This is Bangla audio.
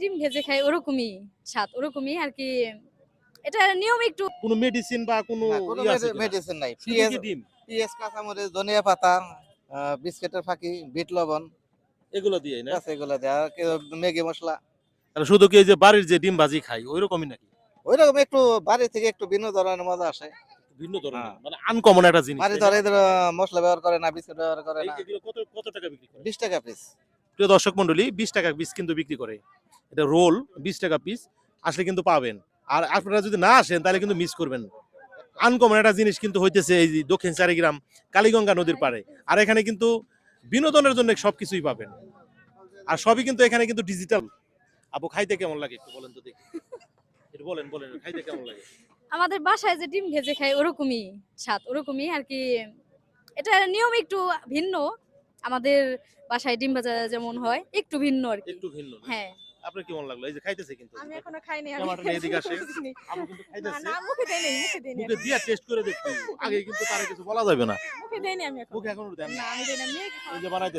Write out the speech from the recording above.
ডিম ভেজে খাই ওরকমই স্বাদ ওরকমই আর কি। এটা নিয়ম একটু। কোনো মেডিসিন বা কোনো? মেডিসিন নাই। কি ডিম? পেঁয়াজ কাঁচামরিচ ধনিয়া পাতা বিস্কিটের ফাঁকি বিট লবণ। এগুলো দিয়ে না? আছে এগুলো দেওয়া আর কি ম্যাগি মশলা। আর শুধু কি এই যে বাড়ির যে ডিম ভাজি খাই ওই রকমই নাকি? ওই রকম একটু বাড়ি থেকে একটু ভিন্ন ধরনের মজা আসে। ভিন্ন ধরনের হ্যাঁ। মানে আনকমন একটা জিনিস। বাড়ি ধরে মশলা ব্যবহার করে না বিস্কিট ব্যবহার করে না। এই- এগুলো কত কত টাকা বিক্রি করে? বিশ টাকা পিস প্রিয় দর্শক মন্ডলী বিশ টাকা পিস কিন্তু বিক্রি করে। এটা রোল বিশ টাকা পিস আসলে কিন্তু পাবেন। আর আপনারা যদি না আসেন তাহলে কিন্তু মিস করবেন। আনকমন একটা জিনিস কিন্তু হইতেছে এই দক্ষিণ চারিগ্রাম কালীগঙ্গা নদীর পাড়ে। আর এখানে কিন্তু বিনোদনের জন্য সবকিছুই পাবেন। আর সবই কিন্তু এখানে কিন্তু ডিজিটাল আপু খাইতে কেমন লাগে একটু বলেন তো দেখি। একটু বলেন বলেন খাইতে কেমন লাগে? আমাদের বাসায় যে ডিম ভেজে খাই ওরকমই স্বাদ ওরকমই আর কি। এটা নিয়ম একটু ভিন্ন। আমাদের বাসায় ডিম ভাজা যেমন হয় একটু ভিন্ন আর কি। একটু ভিন্ন। হ্যাঁ। আপনার কেমন লাগল? এই যে খাইতেছে কিন্তু আমি এখনও খাইনি টমাটো নিয়ে এদিকে আসে। আপু কিন্তু খাইতেছে না মুখে দেই নাই মুখে দেই নাই মুখে দিয়া টেস্ট করে দেখতে আগে কিন্তু তারে কিছু বলা যাবে না। মুখে দেই নাই আমি এখন। মুখে এখনও দেন না না আমি দেই না মেয়ে এই যে বানাইতে